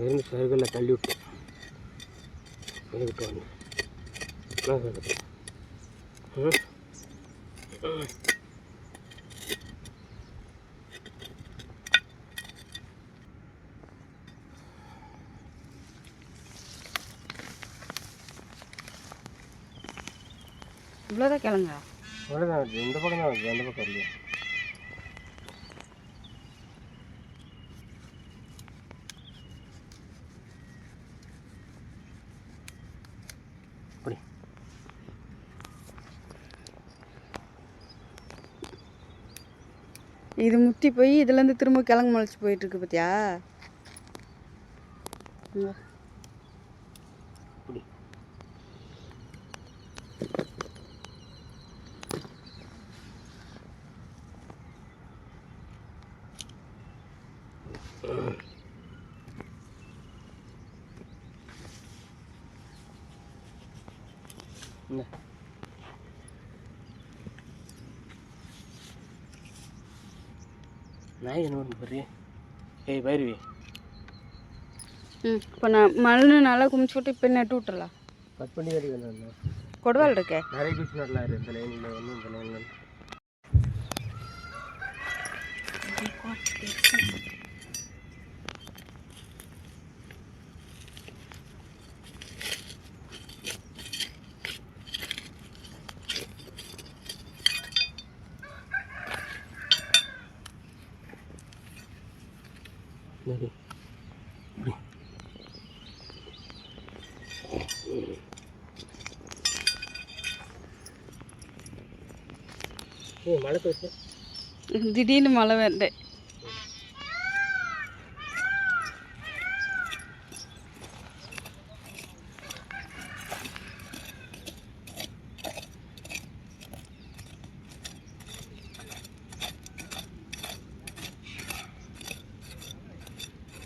அங்கேருந்து சருகளில் தள்ளி விட்டு. விட்டு வந்து என்ன. இவ்வளோதான் கிழங்கா அவ்வளோதான் வருது இந்த பக்கம் தான் வருது அந்த பக்கம் இல்லையா அப்படி இது முத்தி போய் இதுலேருந்து திரும்ப கிழங்கு முளைச்சி போயிட்டு இருக்கு பார்த்தியா இங்க. இந்த என்ன வருது பாரு ஏய் பைரவி ம் இப்போ நான் மண் நல்லா குமிச்சு விட்டு இப்போ நட்டு விட்டுறலாம் கட் பண்ணி கட்டி வேணும் கொடுவாள் இருக்கே. நிறைய பீஸ் நடலாம் இந்த லைனில் ஒன்று இந்த லைனில் திடீர்னு மழை வேண்டேன்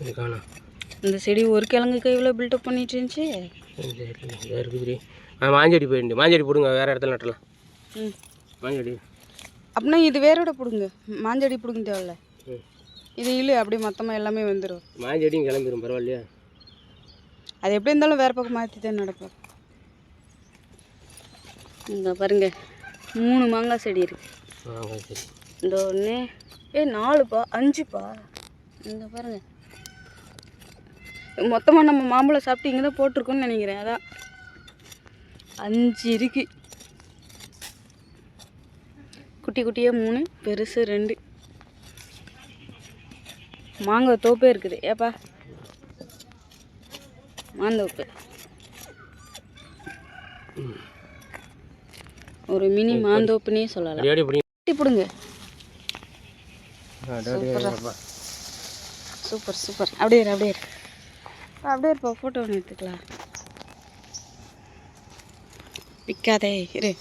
இது காணும் இந்த செடி ஒரு கிழங்குக்கு இவ்வளோ பில்டப் பண்ணிட்டு இருந்துச்சு? இதாக இருக்குது ஆ மாஞ்செடி போயிருந்து மாஞ்செடி போடுங்க. வேறு இடத்துல நட்டலாம். ம். மாஞ்செடி. அப்படின்னா இது வேரோட பிடுங்க. மாஞ்செடி பிடுங்க தேவையில்ல. இது இழு அப்படியே மொத்தமாக எல்லாமே வந்துடும் மாஞ்செடியும் கிளம்பிடும் பரவாயில்லையா? அது எப்படி இருந்தாலும் வேறு பக்கம் மாற்றி தான் நடப்போம் இங்கே பாருங்க. மூணு மாங்காய் செடி இருக்கு. ஆ சரி இந்த ஒன்று ஏ நாலுப்பா அஞ்சுப்பா. இங்கே பாருங்க. மொத்தமாக நம்ம மாம்பழம் சாப்பிட்டு இங்கே தான் போட்டிருக்கோன்னு நினைக்கிறேன் அதான். அஞ்சு இருக்கு. குட்டி குட்டியாக மூணு பெருசு ரெண்டு. மாங்காய் தோப்பே இருக்குது. ஏப்பா? மாந்தோப்பு ஒரு மினி மாந்தோப்புனே சொல்லலாம். கட்டி பிடுங்க. அப்பா சூப்பர். சூப்பர் அப்படியே அப்படியே அப்படியே இருப்போம் ஃபோட்டோ ஒன்று எடுத்துக்கலாம். விற்காதே இரு.